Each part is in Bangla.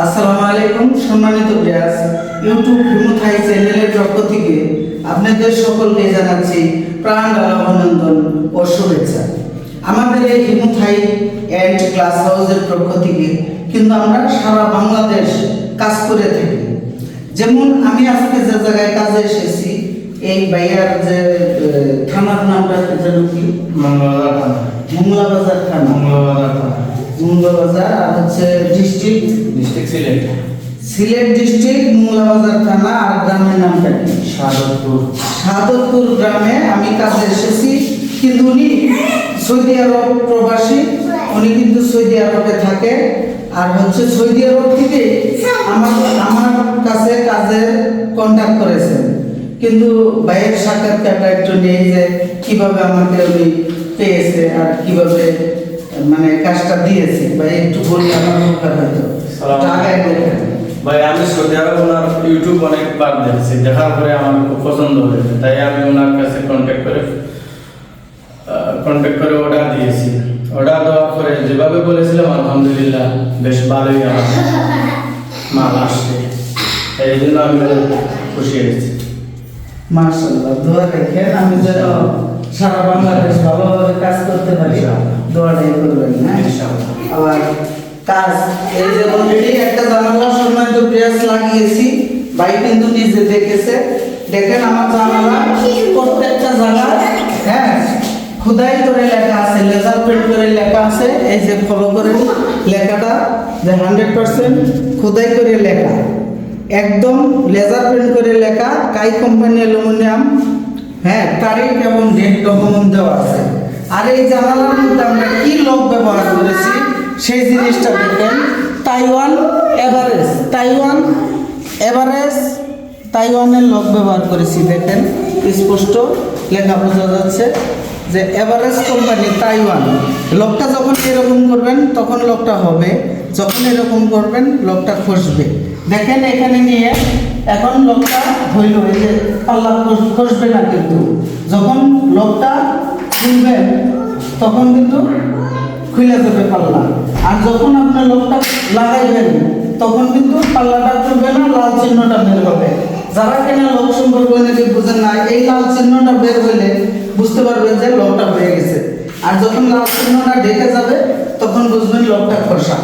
আসসালামু আলাইকুম সম্মানিত ব্যাস ইউটিউব হিমুথাই চ্যানেলের পক্ষ থেকে আপনাদের সকলকে জানাচ্ছি প্রাণ অভিনন্দন ও শুভেচ্ছা। আমাদের এই হিমুথাই অ্যান্ড ক্লাস হাউসের পক্ষ থেকে কিন্তু আমরা সারা বাংলাদেশ কাজ করে থাকি। যেমন আমি আজকে যে জায়গায় কাজে এসেছি এই বাইয়ার যে থানার নামটা যেন কি? মঙ্গলবার থানা মংলা বাজার থানা। মঙ্গলবার থানা মংলা বাজার আর হচ্ছে district? District Sylhet. Sylhet district Munglabazar থানা আর গ্রামের নামটা কি? শাহদপুর শাহাদতপুর গ্রামে আমি কাজে এসেছি কিন্তু উনি সৌদি আরব প্রবাসী উনি কিন্তু সৌদি আরবে থাকে। আর হচ্ছে সৌদি আরব থেকে আমার আমার কাছে কাজের কন্ট্যাক্ট করেছেন। কিন্তু ভাইয়ের সাক্ষাৎকারটা একটু নেই যে কীভাবে আমাকে উনি পেয়েছে আর কীভাবে মানে কাজটা দিয়েছে ভাই একটু বলি আমার উপকার একটু আগায় দেখেন। ভাই আমি সৌদি আরব ওনার ইউটিউব অনেকবার দেখছি। দেখার পরে আমার খুব পছন্দ হয়েছে। তাই আমি ওনার কাছে কন্ট্যাক্ট করে কন্ট্যাক্ট করে অর্ডার দিয়েছি। অর্ডার দেওয়ার পরে যেভাবে বলেছিলাম আলহামদুলিল্লাহ বেশ ভালোই আমার মাল আসছে। এই জন্য আমি খুশি হয়েছি। মার্শাল্লাহ দোয়া রেখেন। আমি যেন সারা বাংলাদেশ ভালোভাবে কাজ করতে পারি। দোয়াটাই করবেন হ্যাঁ? আবার কাজ এই যে অলরেডি একটা সময় তো প্রেস লাগিয়েছি ভাই কিন্তু নিজে দেখেছে। দেখেন আমার জানালা প্রত্যেকটা জায়গা হ্যাঁ খুদাই করে লেখা আছে লেজার প্রিন্ট করে লেখা আছে এই যে ফলো করেন লেখাটা যে হান্ড্রেড পার্সেন্ট খুদাই করে লেখা। একদম লেজার প্রিন্ট করে লেখা কাই কোম্পানি অ্যালুমিনিয়াম হ্যাঁ তারিখ এবং ডেট ডকুমেন্ট দেওয়া আছে। আর এই জানালার মধ্যে আমরা কি লক ব্যবহার করেছি? সেই জিনিসটা দেখেন। তাইওয়ান এভারেজ তাইওয়ান এভারেজ তাইওয়ানের লক ব্যবহার করেছি, দেখেন। স্পষ্ট লেখা বোঝা যাচ্ছে যে এভারেজ কোম্পানি তাইওয়ান। লকটা যখন এরকম করবেন, তখন লকটা হবে। যখন এরকম করবেন, লকটা খসবে। দেখেন এখানে নিয়ে এখন লকটা হইল, এই যে পাল্লা খসবে না কিন্তু। যখন লকটা খুলবেন তখন কিন্তু খুলে যাবে পাল্লা। আর যখন আপনি লকটা লাগাইবেন, তখন কিন্তু পাল্লাটা খুলবে না, লাল চিহ্নটা বের হবে। যারা কেনা লোক সম্পর্কে অনেকে বুঝেন না, এই লাল চিহ্নটা বের হলে বুঝতে পারবেন যে লোকটা হয়ে গেছে। আর যখন লাল চিহ্নটা ঢেকে যাবে, তখন বুঝবেন লোকটা খসা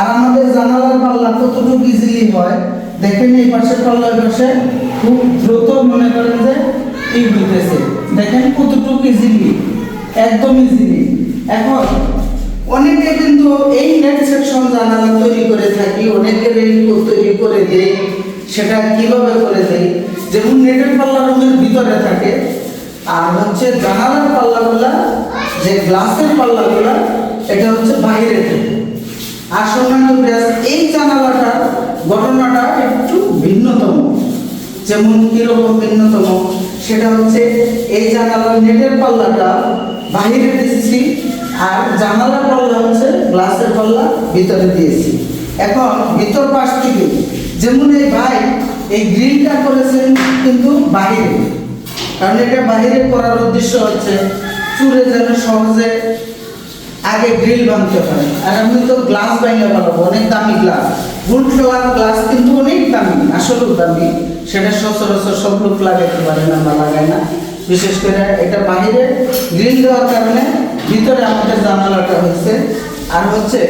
আর আমাদের জানালার পাল্লা কতটুকু ইজিলি হয়, দেখেন এই পাশের পাল্লা পাশে খুব দ্রুত মনে করেন যে এই হইতেছে দেখেন কতটুকু ইজিলি একদম জিনিস এখন অনেকে কিন্তু এই নেট সেকশন জানালা তৈরি করে থাকি, অনেকে রেল তৈরি করে দেয় সেটা কীভাবে করে দেয় যেমন নেটের পাল্লা রুমের ভিতরে থাকে, আর হচ্ছে জানালার পাল্লাগুলা, যে গ্লাসের পাল্লাগুলা, এটা হচ্ছে বাইরে থাকে। আর ব্যাস এই জানালাটার ঘটনাটা একটু ভিন্নতম। যেমন কীরকম ভিন্নতম? সেটা হচ্ছে এই জানালার নেটের পাল্লাটা বাহিরে দিয়েছি, আর জানালার পাল্লা হচ্ছে গ্লাসের পাল্লা ভিতরে দিয়েছি। এখন ভিতর পাশ থেকে যেমন এই ভাই এই গ্রিলটা করেছেন কিন্তু বাহিরে। কারণ এটা বাহিরে করার উদ্দেশ্য হচ্ছে চুরে যেন সহজে আগে গ্রিল বানতে পারে আর আমি তো গ্লাস বাইলে বানাবো, অনেক দামি গ্লাস। গুড ফ্লাওয়ার গ্লাস কিন্তু অনেক দামি, আসলেও দামি। সেটা সচরাচর সব লোক লাগাইতে পারে না বা লাগায় না। বিশেষ করে এটা বাহিরে গ্রিল দেওয়ার কারণে ভিতরে আমাদের জানালাটা হচ্ছে। আর হচ্ছে,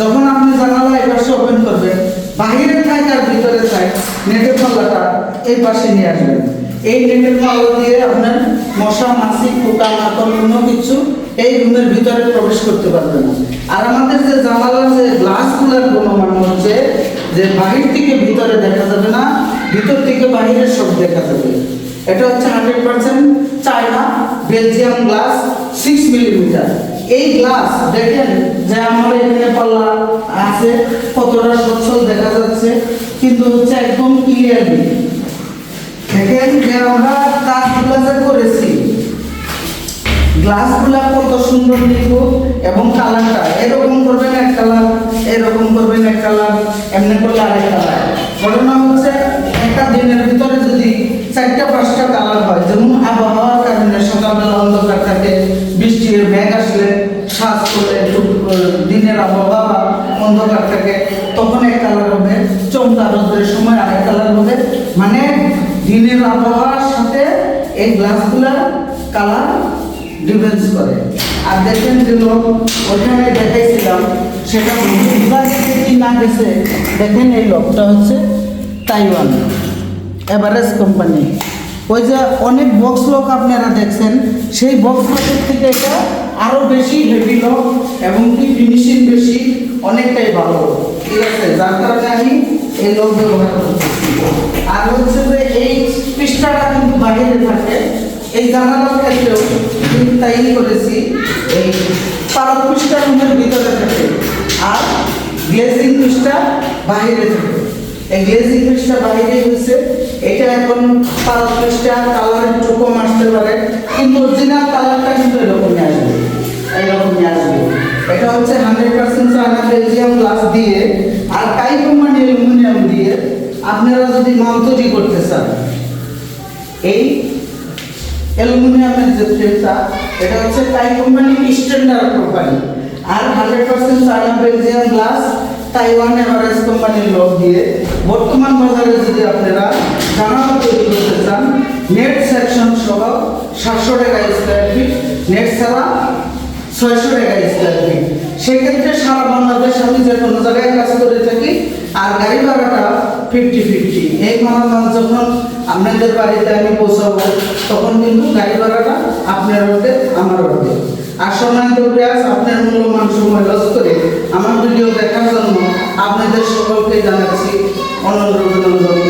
যখন আপনি জানালা এই পাশে ওপেন করবেন, বাহিরে থাক আর ভিতরে থাক নেটের পাল্লাটা এই পাশে নিয়ে আসবেন। এই নেটের পাল্লা দিয়ে আপনার মশা, মাছি, পোকা, মাকড় কোনো কিছু এই রুমের ভিতরে প্রবেশ করতে পারবে না আর আমাদের যে জানালার যে গ্লাসগুলোর গুণমান হচ্ছে, যে বাহির থেকে ভিতরে দেখা যাবে না, ভিতর থেকে বাহিরের সব দেখা যাবে। এটা হচ্ছে hundred percent China Belgium glass six millimeter এই গ্লাস দেখেন যে আমার এখানে পাল্লা আছে, কতটা সচ্ছল দেখা যাচ্ছে, কিন্তু হচ্ছে একদম ক্লিয়ারলি দেখেন যে আমরা কাজগুলো যে করেছি, গ্লাসগুলা কত সুন্দর নিখুঁত এবং দিনের আবহাওয়া অন্ধকার থাকে তখন এক কালার হবে চমকা রোদ্রের সময় আরেক কালার হবে মানে দিনের আবহাওয়ার সাথে এই গ্লাসগুলার কালার ডিফেন্স করে। আর দেখেন যে লোক ওখানে দেখাইছিলাম, সেটা বুঝবা গেছে কি না গেছে, দেখেন এই লোকটা হচ্ছে তাইওয়ান, এভারেস্ট কোম্পানি। ওই যে অনেক বক্স লোক আপনারা দেখছেন, সেই বক্স লোকের থেকে এটা আরও বেশি হেভি লোক এবং কি ফিনিশিং বেশি, অনেকটাই ভালো। ঠিক আছে, যার কারণে আমি এই লোক ব্যবহার করতেছি আর হচ্ছে যে এই পৃষ্ঠাটা কিন্তু বাইরে থাকে, এই জানালার ক্ষেত্রেও কিন্তু তাই করেছি। এই পালক পৃষ্ঠা রুমের ভিতরে থাকে, আর গ্লেজিং পৃষ্ঠা বাইরে থাকে। এই গ্লেজিং পৃষ্ঠা বাইরে হয়েছে এটা এখন পৃষ্ঠা, কালার একটু কম আসতে পারে। কিন্তু অরিজিনাল কালারটা কিন্তু এরকমই আসবে এইরকমই আসবে। এটা হচ্ছে hundred percent China Belgium glass দিয়ে, আর কাই কোম্পানি অ্যালুমিনিয়াম দিয়ে আপনারা যদি মাল তৈরি করতে চান, এই অ্যালুমিনিয়ামের যে ফ্রেমটা এটা হচ্ছে টাই কোম্পানি স্ট্যান্ডার্ড কোম্পানি আর hundred percent China Belgium glass Taiwan average কোম্পানির লোক দিয়ে বর্তমান বাজারে যদি আপনারা জানালা তৈরি করতে চান নেট সেকশন সহ সাতশো টাকা স্কোয়ার ফিট নেট ছাড়া ছয়শো টাকা স্কোয়ার ফিট সেক্ষেত্রে সারা বাংলাদেশ আমি যে কোনো জায়গায় কাজ করে থাকি, আর গাড়ি ভাড়াটা ফিফটি ফিফটি এই মালামাল যখন আপনাদের বাড়িতে আমি পৌঁছাবো, তখন কিন্তু গাড়ি ভাড়াটা আপনার হবে আমার হবে আর ব্যাস আপনার মূল্যমান সময় লস করে আমার ভিডিও দেখার জন্য আপনাদের সকলকে জানাচ্ছি অভিনন্দন